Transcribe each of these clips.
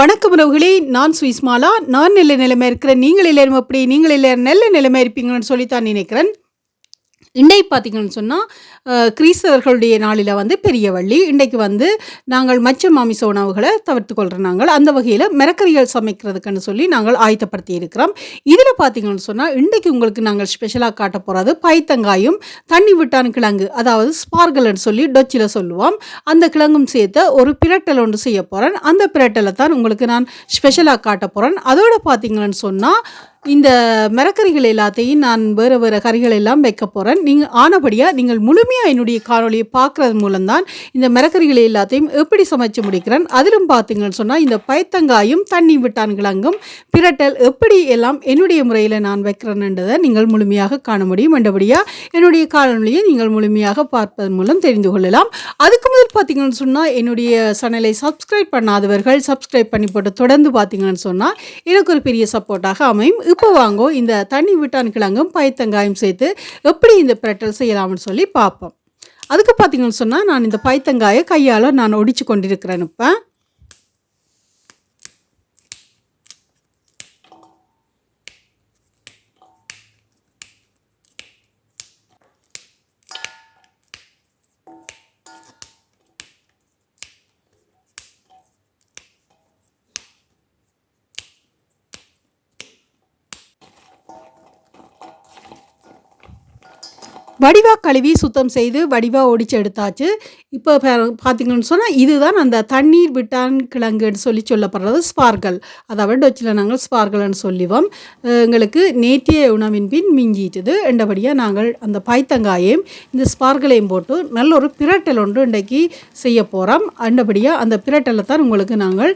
வணக்கம் உறவுகளே நான் சுவிஸ்மாலா. நான் நல்ல நிலைமை இருக்கிறேன். நீங்கள் எல்லாரும் அப்படி நீங்கள் எல்லாரும் நல்ல நிலைமை இருப்பீங்கன்னு சொல்லித்தான் நினைக்கிறேன். இன்றைக்கு பார்த்தீங்கன்னு சொன்னால் கிறிஸ்தவர்களுடைய நாளில் வந்து பெரிய வள்ளி இன்றைக்கு வந்து நாங்கள் மச்ச மாமிச உணவுகளை தவிர்த்து கொள்கிறோம் நாங்கள். அந்த வகையில் மிரக்கறிகள் சமைக்கிறதுக்குன்னு சொல்லி நாங்கள் ஆயத்தப்படுத்தி இருக்கிறோம். இதில் பார்த்தீங்கன்னு சொன்னால் இன்றைக்கு உங்களுக்கு நாங்கள் ஸ்பெஷலாக காட்ட போகிறது பைத்தங்காயும் தண்ணி விட்டான் கிழங்கு அதாவது ஸ்பார்கல்னு சொல்லி டொச்சில் சொல்லுவோம். அந்த கிழங்கும் சேர்த்து ஒரு பிரட்டல் ஒன்று செய்ய போகிறேன் அந்த பிரட்டலை தான் உங்களுக்கு நான் ஸ்பெஷலாக காட்ட போகிறேன் அதோடு பார்த்தீங்கன்னு சொன்னால் இந்த மிரக்கறிகள் எல்லாத்தையும் நான் வேறு வேறு கறிகள் எல்லாம் வைக்க போகிறேன் நீங்கள் ஆனபடியாக நீங்கள் முழுமையாக என்னுடைய காணொலியை பார்க்குறது மூலம்தான் இந்த மிரக்கறிகள் எல்லாத்தையும் எப்படி சமைச்சு முடிக்கிறேன். அதிலும் பார்த்தீங்கன்னு சொன்னால் இந்த பைத்தங்காயும் தண்ணி விட்டான் கிழங்கும் பிரட்டல் எப்படி எல்லாம் என்னுடைய முறையில் நான் வைக்கிறேன்ன்றதை நீங்கள் முழுமையாக காண முடியும். என்றபடியாக என்னுடைய காணொலியை நீங்கள் முழுமையாக பார்ப்பதன் மூலம் தெரிந்து கொள்ளலாம். அதுக்கு முதல் பார்த்தீங்கன்னு சொன்னால் என்னுடைய சேனலை சப்ஸ்கிரைப் பண்ணாதவர்கள் சப்ஸ்கிரைப் பண்ணி போட்டு தொடர்ந்து பார்த்தீங்கன்னு சொன்னால் எனக்கு ஒரு பெரிய சப்போர்ட்டாக அமையும். இப்போ வாங்கோ இந்த தண்ணி விட்டான் கிழங்கும் பைத்தங்காயும் சேர்த்து எப்படி இந்த பிரட்டல் செய்யலாம்னு சொல்லி பார்ப்போம் அதுக்கு பார்த்தீங்கன்னு சொன்னால் நான் இந்த பைத்தங்காயை கையால் நான் ஒடிச்சு கொண்டிருக்கிறேன் இப்போ. வடிவா கழுவி சுத்தம் செய்து வடிவா ஒடிச்சு எடுத்தாச்சு. இப்போ பார்த்தீங்கன்னு சொன்னால் இதுதான் அந்த தண்ணீர் விட்டான் கிழங்குன்னு சொல்லி சொல்லப்படுறது ஸ்பார்கல். அதாவது டொச்சில் நாங்கள் ஸ்பார்கல்னு சொல்லுவோம். எங்களுக்கு நேற்றைய உணவின் பின் மிஞ்சிட்டுது. என்றபடியாக நாங்கள் அந்த பாய்த்தங்காயையும் இந்த ஸ்பார்கலையும் போட்டு நல்ல ஒரு பிரட்டல் ஒன்று இன்றைக்கு செய்ய போகிறோம் அண்டபடியாக அந்த பிரட்டலை தான் உங்களுக்கு நாங்கள்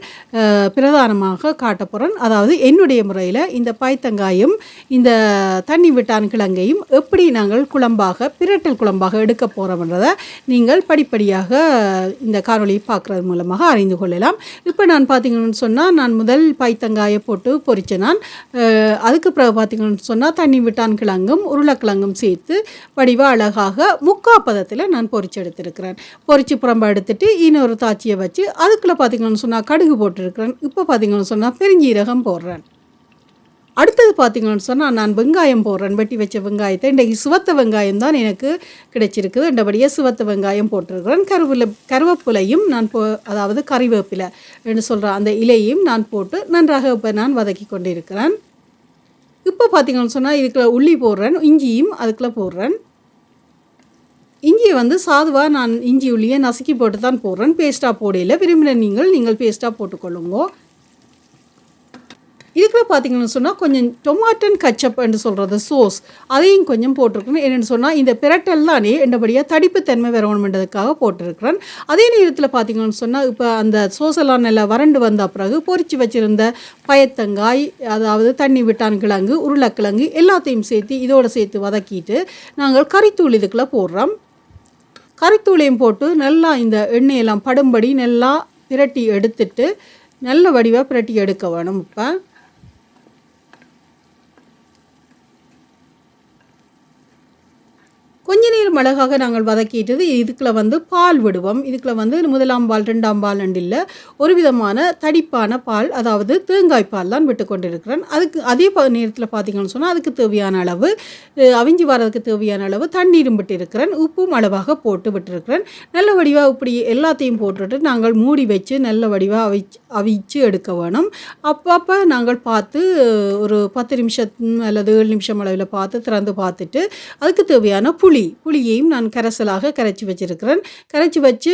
பிரதானமாக காட்ட போகிறோம் அதாவது என்னுடைய முறையில் இந்த பாய்த்தங்காயும் இந்த தண்ணி விட்டான் கிழங்கையும் எப்படி நாங்கள் குழம்பாக பிரட்டல் குழம்பாக எடுக்க போகிறோம்ன்றதை நீங்கள் படிப்படியாக இந்த காணொளியை பார்க்குறது மூலமாக அறிந்து கொள்ளலாம். இப்போ நான் பார்த்தீங்கன்னு சொன்னால் நான் முதல் பைத்தங்காயை போட்டு பொரிச்சேன் நான். அதுக்கு பிறகு பார்த்தீங்கன்னு சொன்னால் தண்ணி விட்டான் கிழங்கும் உருளைக்கிழங்கும் சேர்த்து வடிவாக அழகாக முக்கா பதத்தில் நான் பொறிச்சு எடுத்திருக்கிறேன். பொரிச்சு புறம்ப எடுத்துட்டு இன்னொரு தாச்சியை வச்சு அதுக்குள்ளே பார்த்தீங்கன்னு சொன்னால் கடுகு போட்டிருக்கிறேன். இப்போ பார்த்தீங்கன்னு சொன்னால் பெருஞ்சீரகம் போடுறேன். அடுத்தது பார்த்தீங்கன்னு சொன்னால் நான் வெங்காயம் போடுறேன். வெட்டி வச்ச வெங்காயத்தை. இன்றைக்கு சிவத்த வெங்காயம் தான் எனக்கு கிடைச்சிருக்குது. ரெண்டபடியாக சிவத்த வெங்காயம் போட்டிருக்கிறேன். கருவில் கருவேப்பிலையும் நான் போ அதாவது கறிவேப்பிலை என்று சொல்கிற அந்த இலையும் நான் போட்டு நன்றாக இப்போ நான் வதக்கி கொண்டிருக்கிறேன். இப்போ பார்த்தீங்கன்னு சொன்னால் இதுக்குள்ள உள்ளி போடுறேன். இஞ்சியும் அதுக்குள்ளே போடுறேன். இஞ்சியை வந்து சாதுவாக நான் இஞ்சி உள்ளியை நசுக்கி போட்டு தான் போடுறேன். பேஸ்ட்டாக போடையில் விரும்பின நீங்கள் நீங்கள் பேஸ்ட்டாக போட்டுக்கொள்ளுங்கோ. இதுக்குள்ள பார்த்தீங்கன்னு சொன்னால் கொஞ்சம் டொமாட்டன் கச்சப் என்று சொல்கிறது சோஸ் அதையும் கொஞ்சம் போட்டிருக்கணும். என்னென்னு சொன்னால் இந்த பிரட்டெல்லாம் என்னபடியாக என்றபடியாக தடிப்புத்தன்மை வரணுமென்றதுக்காக போட்டிருக்கிறேன். அதே நேரத்தில் பார்த்தீங்கன்னு சொன்னால் இப்போ அந்த சோஸ் எல்லாம் நல்லா வறண்டு வந்த பிறகு பொறிச்சு வச்சுருந்த பயத்தங்காய் அதாவது தண்ணி விட்டான் கிழங்கு உருளைக்கிழங்கு எல்லாத்தையும் சேர்த்து இதோடு சேர்த்து வதக்கிட்டு நாங்கள் கறித்தூள் இதுக்குள்ளே போடுறோம். கறித்தூளையும் போட்டு நல்லா இந்த எண்ணெயெல்லாம் படும்படி நல்லா பிரட்டி எடுத்துட்டு நல்ல வடிவாக பிரட்டி எடுக்க வேணும் இப்போ. കുഞ്ഞിനെ பன்னீர் மிளகாக நாங்கள் வதக்கிட்டது. இதுக்குள்ள வந்து பால் விடுவோம். இதுக்குள்ள வந்து முதலாம் பால் ரெண்டாம் பால் இல்லை ஒரு விதமான தடிப்பான பால் அதாவது தேங்காய் பால் தான் விட்டு கொண்டிருக்கிறேன். அதுக்கு அதே நேரத்தில் பார்த்தீங்கன்னு சொன்னால் அதுக்கு தேவையான அளவு அவிஞ்சி வரதுக்கு தேவையான அளவு தண்ணீரும் விட்டிருக்கிறேன். உப்பும் அளவாக போட்டு விட்டிருக்கிறேன். நல்ல வடிவாக இப்படி எல்லாத்தையும் போட்டுட்டு நாங்கள் மூடி வச்சு நல்ல வடிவாக அவிச்சு அவிச்சு எடுக்க வேணும். அப்பப்போ நாங்கள் பார்த்து ஒரு பத்து நிமிஷம் அல்லது ஏழு நிமிஷம் அளவில் பார்த்து திறந்து பார்த்துட்டு அதுக்கு தேவையான புளி புளி புளியையும் நான் கரைசலாக கரைச்சி வச்சிருக்கிறேன். கரைச்சி வச்சு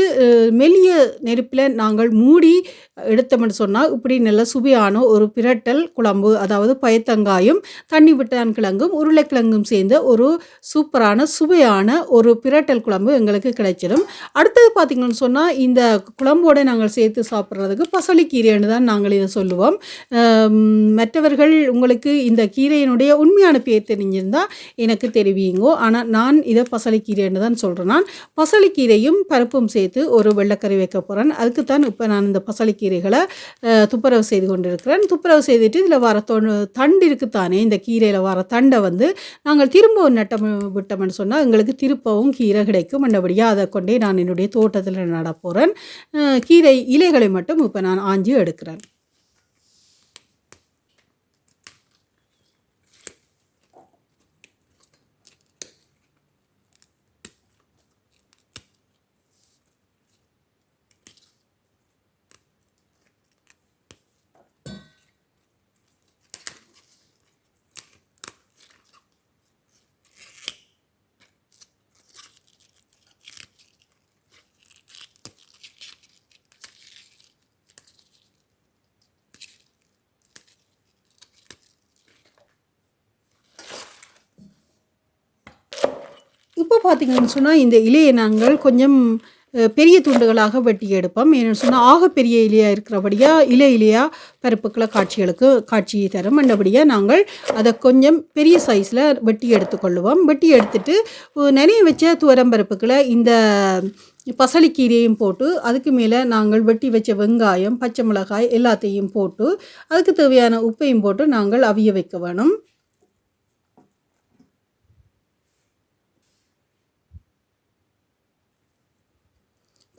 மெல்லிய நெருப்பில் நாங்கள் மூடி எடுத்தோம்னு சொன்னால் இப்படி நல்ல சுவையான ஒரு பிரட்டல் குழம்பு அதாவது பயத்தங்காயும் தண்ணி விட்டான் கிழங்கும் உருளைக்கிழங்கும் சேர்ந்த ஒரு சூப்பரான சுவையான ஒரு பிரட்டல் குழம்பு எங்களுக்கு கிடைச்சிடும். அடுத்தது பார்த்திங்கன்னு சொன்னால் இந்த குழம்போடு நாங்கள் சேர்த்து சாப்பிட்றதுக்கு பசலிக்கீரைன்னு தான் நாங்கள் இதை சொல்லுவோம். மற்றவர்கள் உங்களுக்கு இந்த கீரையினுடைய உண்மையான பேர் தெரிஞ்சிருந்தால் எனக்கு தெரிவிங்கோ ஆனால் நான் இதை பசலிக்கீரைன்னு தான் சொல்கிறேன் நான் பசலிக்கீரையும் பருப்பும் சேர்த்து ஒரு வெள்ளைக்கறி வைக்க போகிறேன் அதுக்கு தான் இப்போ நான் இந்த பசலிக்கீரைகளை கீரைகளை துப்புரவு செய்து கொண்டிருக்கிறேன். துப்புரவு செய்துட்டு இதில் வர தொ தண்டு இருக்குத்தானே? இந்த கீரையில் வர தண்டை வந்து நாங்கள் திரும்ப நட்டம் விட்டோம்னு சொன்னால் எங்களுக்கு திருப்பவும் கீரை கிடைக்கும். மண்டபடியாக அதை கொண்டே நான் என்னுடைய தோட்டத்தில் நட போகிறேன். கீரை இலைகளை மட்டும் இப்போ நான் ஆஞ்சி எடுக்கிறேன். இப்போ பார்த்தீங்கன்னு சொன்னால் இந்த இலையை நாங்கள் கொஞ்சம் பெரிய துண்டுகளாக வெட்டி எடுப்போம். ஏன்னு சொன்னால் ஆக பெரிய இலையாக இருக்கிறபடியாக இலை இலையாக பருப்புக்களை காட்சிகளுக்கு காட்சியை தரும். மண்டபடியாக நாங்கள் அதை கொஞ்சம் பெரிய சைஸில் வெட்டி எடுத்துக்கொள்ளுவோம். வெட்டி எடுத்துட்டு நிறைய வச்ச துவரம் பருப்புக்களை இந்த பசலிக்கீரையும் போட்டு அதுக்கு மேலே நாங்கள் வெட்டி வச்ச வெங்காயம் பச்சை மிளகாய் எல்லாத்தையும் போட்டு அதுக்கு தேவையான உப்பையும் போட்டு நாங்கள் அவிய வைக்க வேணும்.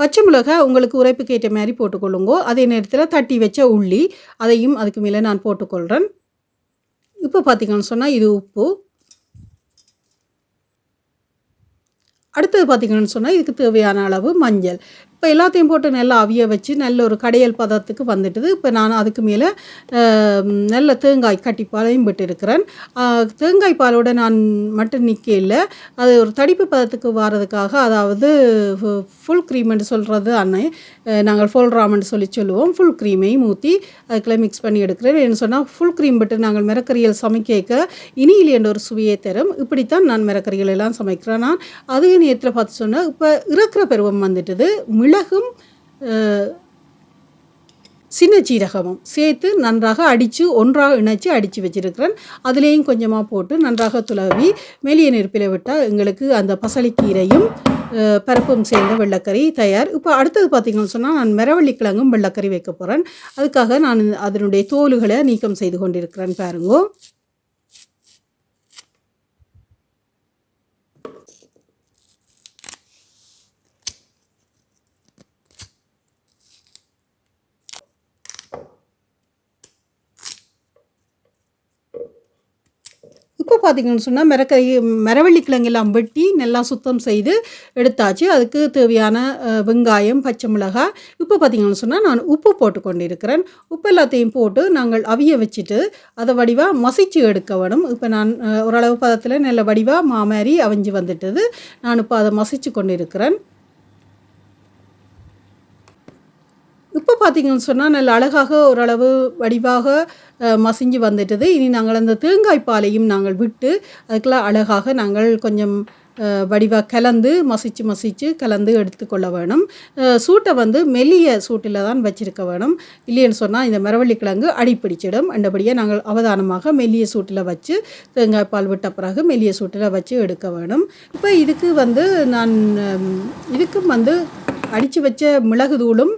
பச்சை மிளகாய் உங்களுக்கு உரைப்புக்கு ஏற்ற மாதிரி போட்டுக்கொள்ளுங்கோ. அதே நேரத்தில் தட்டி வச்ச உள்ளி அதையும் அதுக்கு மேலே நான் போட்டுக்கொள்கிறேன் இப்போ பார்த்தீங்கன்னு சொன்னால் இது உப்பு. அடுத்தது பார்த்தீங்கன்னு சொன்னால் இதுக்கு தேவையான அளவு மஞ்சள். இப்போ எல்லாத்தையும் போட்டு நல்லா அவிய வச்சு நல்ல ஒரு கடையல் பதத்துக்கு வந்துட்டுது. இப்போ நான் அதுக்கு மேலே நல்ல தேங்காய் கட்டி பாலையும் விட்டுருக்கிறேன். இருக்கிறேன் தேங்காய் பாலோட நான் மட்டும் நிற்க இல்லை அது ஒரு தடிப்பு பதத்துக்கு வாரதுக்காக அதாவது ஃபுல் க்ரீம்னு சொல்கிறது அன்னை நாங்கள் ஃபுல் ராமன் சொல்லி சொல்லுவோம். ஃபுல் க்ரீமையும் ஊற்றி அதுக்குள்ளே மிக்ஸ் பண்ணி எடுக்கிறேன். என்ன சொன்னால் ஃபுல் க்ரீம் விட்டு நாங்கள் மிரக்கறியல் சமைக்க இனியில் என்ற ஒரு சுவையை தரும். இப்படித்தான் நான் மிரக்கறிகள் எல்லாம் சமைக்கிறேன். நான் அதே நேரத்தில் பார்த்து சொன்னால் இப்போ இறக்குற பருவம் வந்துட்டுது. மிளகும் சின்ன சீரகமும் சேர்த்து நன்றாக அடித்து ஒன்றாக இணைச்சி அடித்து வச்சிருக்கிறேன். அதுலேயும் கொஞ்சமாக போட்டு நன்றாக துளவி மெலிய நெருப்பில் விட்டால் எங்களுக்கு அந்த பசலிக்கீரையும் பருப்பும் சேர்ந்த வெள்ளைக்கறி தயார். இப்போ அடுத்தது பார்த்திங்கன்னு சொன்னால் நான் மரவள்ளி கிழங்கும் வெள்ளைக்கறி வைக்க போகிறேன் அதுக்காக நான் அதனுடைய தோலுகளை நீக்கம் செய்து கொண்டிருக்கிறேன் பாருங்கோ. இப்போ பார்த்தீங்கன்னு சொன்னால் மிரக்கை மரவள்ளி கிழங்கெல்லாம் வெட்டி நல்லா சுத்தம் செய்து எடுத்தாச்சு. அதுக்கு தேவையான வெங்காயம் பச்சை மிளகாய் இப்போ பார்த்தீங்கன்னு சொன்னால் நான் உப்பு போட்டு கொண்டிருக்கிறேன். உப்பு எல்லாத்தையும் போட்டு நாங்கள் அவிய வச்சுட்டு அதை வடிவாக மசிச்சு எடுக்க வேணும். இப்போ நான் ஓரளவு பதத்தில் நல்ல வடிவாக மாமாரி அவிஞ்சு வந்துட்டது. நான் இப்போ அதை மசிச்சு கொண்டிருக்கிறேன். இப்போ பார்த்தீங்கன்னு சொன்னால் நல்ல அழகாக ஓரளவு வடிவாக மசிஞ்சு வந்துட்டது. இனி நாங்கள் அந்த தேங்காய் பாலையும் நாங்கள் விட்டு அதுக்கெல்லாம் அழகாக நாங்கள் கொஞ்சம் வடிவாக கலந்து மசிச்சு மசிச்சு கலந்து எடுத்துக்கொள்ள வேணும். சூட்டை வந்து மெல்லிய சூட்டில் தான் வச்சுருக்க வேணும். இல்லைன்னு சொன்னால் இந்த மரவள்ளி கிழங்கு அடிப்பிடிச்சிடும். அண்டபடியாக நாங்கள் அவதானமாக மெல்லிய சூட்டில் வச்சு தேங்காய் பால் விட்ட பிறகு மெல்லிய சூட்டில் வச்சு எடுக்க வேணும். இப்போ இதுக்கு வந்து நான் இதுக்கும் வந்து அடித்து வச்ச மிளகு தூளும்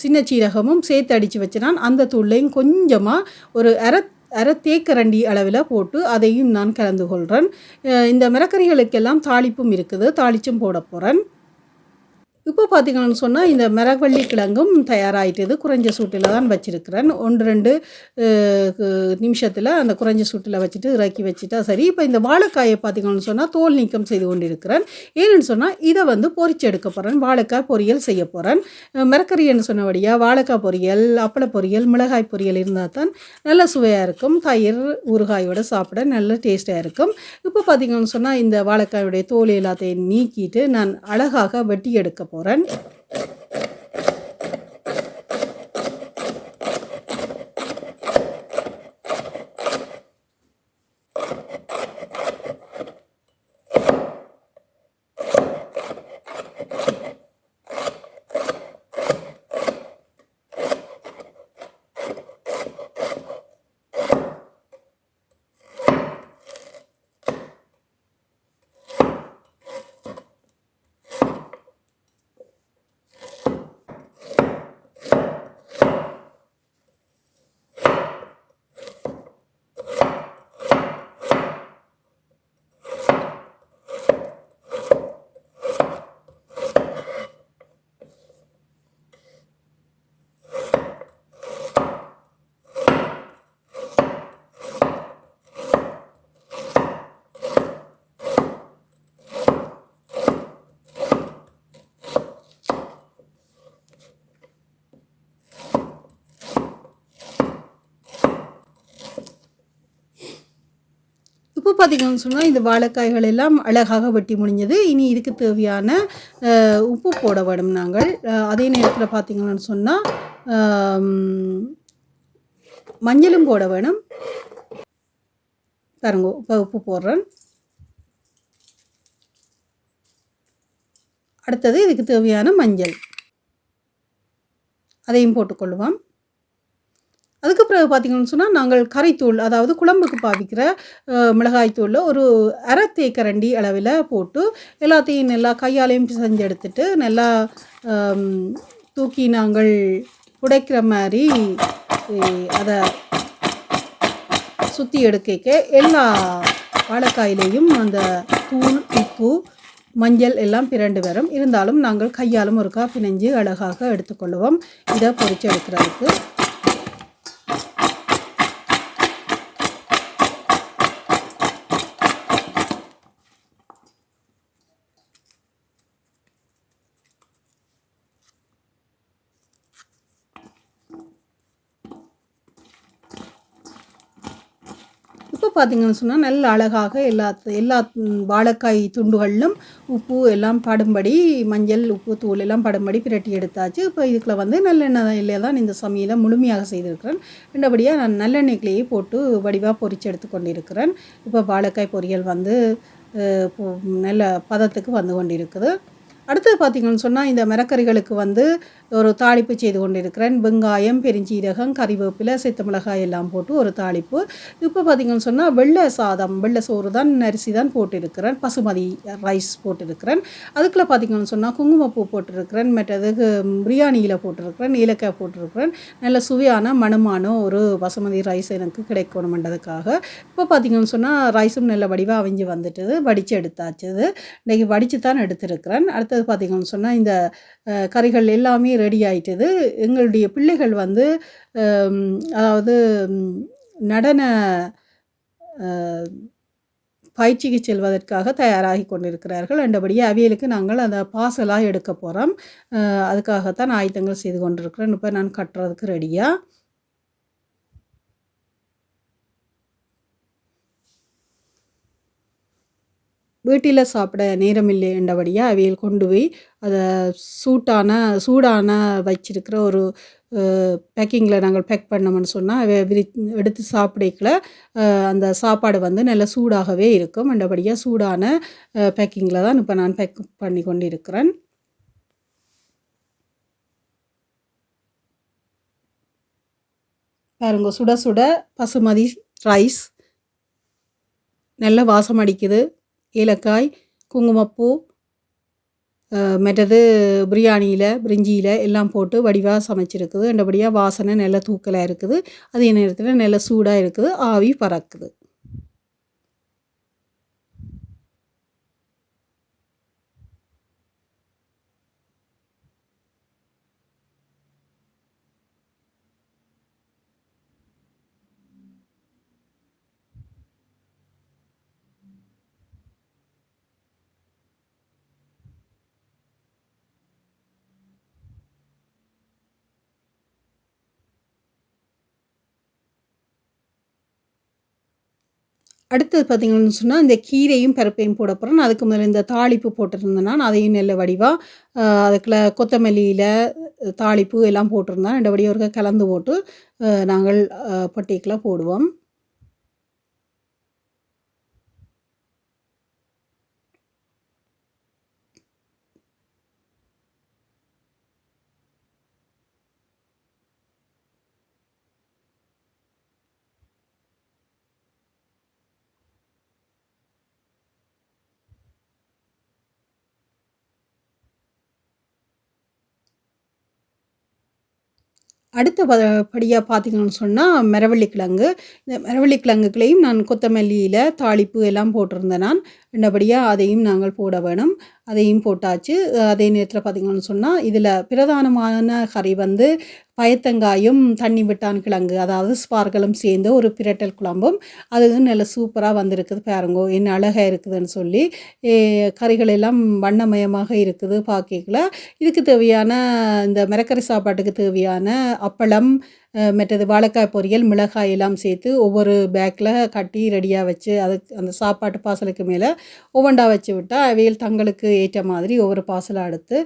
சின்ன சீரகமும் சேர்த்து அடித்து வச்சு அந்த தூளையும் கொஞ்சமாக ஒரு அரை அரை தேக்கரண்டி அளவில் போட்டு அதையும் நான் கலந்து கொள்கிறேன் இந்த மிரக்கறிகளுக்கெல்லாம் தாளிப்பும் இருக்குது. தாளிச்சும் போட போகிறேன் இப்போ பார்த்தீங்கன்னு சொன்னால் இந்த மிரவள்ளி கிழங்கும் தயாராகிட்டது குறைஞ்ச சூட்டில் தான் வச்சுருக்கிறேன். ஒன்று ரெண்டு நிமிஷத்தில் அந்த குறைஞ்ச சூட்டில் வச்சுட்டு இறக்கி வச்சுட்டா சரி. இப்போ இந்த வாழைக்காயை பார்த்தீங்கன்னு சொன்னால் தோல் நீக்கம் செய்து கொண்டிருக்கிறேன். ஏன்னு சொன்னால் இதை வந்து பொறிச்சு எடுக்க போகிறேன் வாழைக்காய் பொரியல் செய்ய போகிறேன் மிரக்கறின்னு சொன்னபடியாக வாழைக்காய் பொரியல் அப்பள பொரியல் மிளகாய் பொரியல் இருந்தால் தான் நல்ல சுவையாக இருக்கும். தயிர் ஊறுகாயோட சாப்பிட நல்ல டேஸ்ட்டாக இருக்கும். இப்போ பார்த்தீங்கன்னு சொன்னால் இந்த வாழைக்காயுடைய தோல் எல்லாத்தையும் நீக்கிட்டு நான் அழகாக வெட்டி எடுக்க போகிறேன் பார்த்தீங்கன்னு சொன்னால் இந்த வாழைக்காய்கள் எல்லாம் அழகாக வெட்டி முடிஞ்சது இனி இதுக்கு தேவையான உப்பு போட வேணும் நாங்கள். அதே நேரத்தில் பார்த்திங்கன்னு சொன்னால் மஞ்சளும் போட வேணும். தருங்க இப்போ உப்பு போடுறேன். அடுத்தது இதுக்கு தேவையான மஞ்சள். அதையும் போட்டுக்கொள்வோம். அதுக்கு பிறகு பார்த்தீங்கன்னு சொன்னால் நாங்கள் கறித்தூள் அதாவது குழம்புக்கு பாவிக்கிற மிளகாய்த்தூளில் ஒரு அரை தேக்கரண்டி அளவில் போட்டு எல்லாத்தையும் நல்லா கையாலையும் பிசைஞ்சு எடுத்துட்டு நல்லா தூக்கி நாங்கள் உடைக்கிற மாதிரி அதை சுற்றி எடுக்க எல்லா வாழைக்காயிலையும் அந்த தூள் உப்பு மஞ்சள் எல்லாம் பிரண்டு வரும். இருந்தாலும் நாங்கள் கையாலும் ஒருக்கா பிணைஞ்சு அழகாக எடுத்துக்கொள்வோம் இதை பொறிச்சு எடுக்கிறதுக்கு. பார்த்தீங்கன்னு சொன்னால் நல்ல அழகாக எல்லா எல்லா வாழைக்காய் துண்டுகளிலும் உப்பு எல்லாம் படும்படி மஞ்சள் உப்பு தூள் எல்லாம் படும்படி பிரட்டி எடுத்தாச்சு. இப்போ இதுக்குள்ள வந்து நல்லெண்ணெயில் தான் இந்த சமையலை முழுமையாக செய்திருக்கிறேன். ரெண்டபடியாக நான் நல்லெண்ணெய்க்குள்ளேயே போட்டு வடிவாக பொறிச்சு எடுத்து கொண்டிருக்கிறேன். இப்போ வாழைக்காய் பொரியல் வந்து நல்ல பதத்துக்கு வந்து கொண்டிருக்குது. அடுத்தது பார்த்தீங்கன்னு சொன்னால் இந்த மரக்கறிகளுக்கு வந்து ஒரு தாளிப்பு செய்து கொண்டிருக்கிறேன். வெங்காயம் பெருஞ்சீரகம் கறிவேப்பிலை சித்த மிளகாய் எல்லாம் போட்டு ஒரு தாளிப்பு. இப்போ பார்த்தீங்கன்னு சொன்னால் வெள்ளை சாதம் வெள்ளை சோறு தான் அரிசி தான் போட்டிருக்கிறேன். பசுமதி ரைஸ் போட்டிருக்கிறேன். அதுக்குள்ளே பார்த்தீங்கன்னு சொன்னால் குங்குமப்பூ போட்டிருக்கிறேன். மற்றது பிரியாணியில் போட்டிருக்கிறேன். ஏலக்காய் போட்டிருக்கிறேன். நல்ல சுவையான மனமான ஒரு பசுமதி ரைஸ் எனக்கு கிடைக்கணுமென்றதுக்காக. இப்போ பார்த்தீங்கன்னு சொன்னால் ரைஸும் நல்ல வடிவாக அவிஞ்சு வந்துட்டுது. வடித்து எடுத்தாச்சுது இன்றைக்கி வடித்து தான் எடுத்திருக்கிறேன். அடுத்தது பார்த்திங்கன்னு சொன்னால் இந்த கறிகள் எல்லாமே ரெடி ஆயிட்டது. எங்களுடைய பிள்ளைகள் வந்து அதாவது நடன பயிற்சிக்கு செல்வதற்காக தயாராகி கொண்டிருக்கிறார்கள். அண்டபடியே அவியலுக்கு நாங்கள் அந்த பாசலாக எடுக்க போகிறோம் அதுக்காகத்தான் ஆயத்தங்கள் செய்து கொண்டிருக்கிறேன் இப்போ நான் கட்டுறதுக்கு ரெடியாக வீட்டில் சாப்பிட நேரமில்லை என்றபடியாக அவையில் கொண்டு போய் அதை சூட்டான சூடான வச்சிருக்கிற ஒரு பேக்கிங்கில் நாங்கள் பேக் பண்ணோம்னு சொன்னால் விரி எடுத்து சாப்பிடக்கல அந்த சாப்பாடு வந்து நல்ல சூடாகவே இருக்கும் என்றபடியாக சூடான பேக்கிங்கில் தான் இப்போ நான் பேக் பண்ணி கொண்டு இருக்கிறேன் பாருங்க சுட சுட பசுமதி ரைஸ். நல்ல வாசம் அடிக்குது. ஏலக்காய் குங்குமப்பூ மற்றது பிரியாணியில் பிரிஞ்சியில் எல்லாம் போட்டு வடிவாக சமைச்சிருக்குது. ரெண்டபடியாக வாசனை நல்ல தூக்கலாக இருக்குது. அதே நேரத்தில் நல்ல சூடாக இருக்குது. ஆவி பறக்குது. அடுத்தது பார்த்திங்கன்னு சொன்னால் இந்த கீரையும் பருப்பையும் போட போகிறேன் அதுக்கு முதல்ல இந்த தாளிப்பு போட்டிருந்தேன். நான் அதையும் நல்ல வடிவாக அதுக்குள்ள கொத்தமல்லியில் தாளிப்பு எல்லாம் போட்டிருந்தேன். ரெண்டு வடிவம் கலந்து போட்டு நாங்கள் பட்டிக்குள்ள போடுவோம். அடுத்த ப படியாக பார்த்தீங்கன்னு சொன்னால் மரவள்ளி கிழங்கு. இந்த மரவள்ளி கிழங்குகளையும் நான் கொத்தமல்லியில் தாளிப்பு எல்லாம் போட்டிருந்தேன் நான். என்னபடியாக அதையும் நாங்கள் போட வேணும். அதையும் போட்டாச்சு. அதே நேரத்தில் பார்த்தீங்கன்னு சொன்னால் இதில் பிரதானமான கறி வந்து பயத்தங்காயும் தண்ணி விட்டான் கிழங்கு. அதாவது ஸ்பார்களும் சேர்ந்து ஒரு பிரட்டல் குழம்பும். அது நல்ல சூப்பராக வந்திருக்குது பாருங்கோ. என்ன அழகாக இருக்குதுன்னு சொல்லி கறிகள் எல்லாம் வண்ணமயமாக இருக்குது பார்க்கல இதுக்கு தேவையான இந்த மிரக்கறி சாப்பாட்டுக்கு தேவையான அப்பளம் மற்றது வாழைக்காய் பொரியல் மிளகாய் எல்லாம் சேர்த்து ஒவ்வொரு பேக்கில் கட்டி ரெடியாக வச்சு அதுக்கு அந்த சாப்பாட்டு பாசலுக்கு மேலே ஒவ்வொண்டா வச்சு விட்டால் அவையில் தங்களுக்கு ஏற்ற மாதிரி ஒவ்வொரு பாசலாக எடுத்து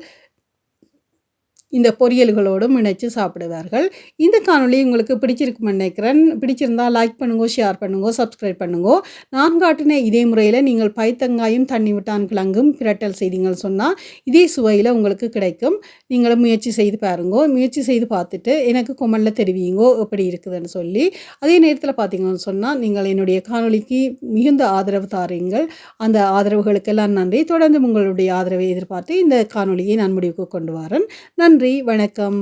இந்த பொரியல்களோடும் இணைச்சு சாப்பிடுவார்கள். இந்த காணொலி உங்களுக்கு பிடிச்சிருக்கும்னு நினைக்கிறேன். பிடிச்சிருந்தால் லைக் பண்ணுங்க ஷேர் பண்ணுங்க சப்ஸ்கிரைப் பண்ணுங்க. நான் காட்டின இதே முறையில் நீங்கள் பைத்தங்காயும் தண்ணி விட்டான் கிழங்கும் பிரட்டல் செய்திங்கள் சொன்னால் இதே சுவையில் உங்களுக்கு கிடைக்கும். நீங்களும் முயற்சி செய்து பாருங்க. முயற்சி செய்து பார்த்துட்டு எனக்கு கொமலில் தெரிவிங்கோ எப்படி இருக்குதுன்னு சொல்லி. அதே நேரத்தில் பார்த்தீங்கன்னு சொன்னால் நீங்கள் என்னுடைய காணொளிக்கு மிகுந்த ஆதரவு தாரீங்கள். அந்த ஆதரவுகளுக்கெல்லாம் நன்றி. தொடர்ந்து உங்களுடைய ஆதரவை எதிர்பார்த்து இந்த காணொளியை நான் முடிவுக்கு கொண்டு வரேன். நன்றி வணக்கம்.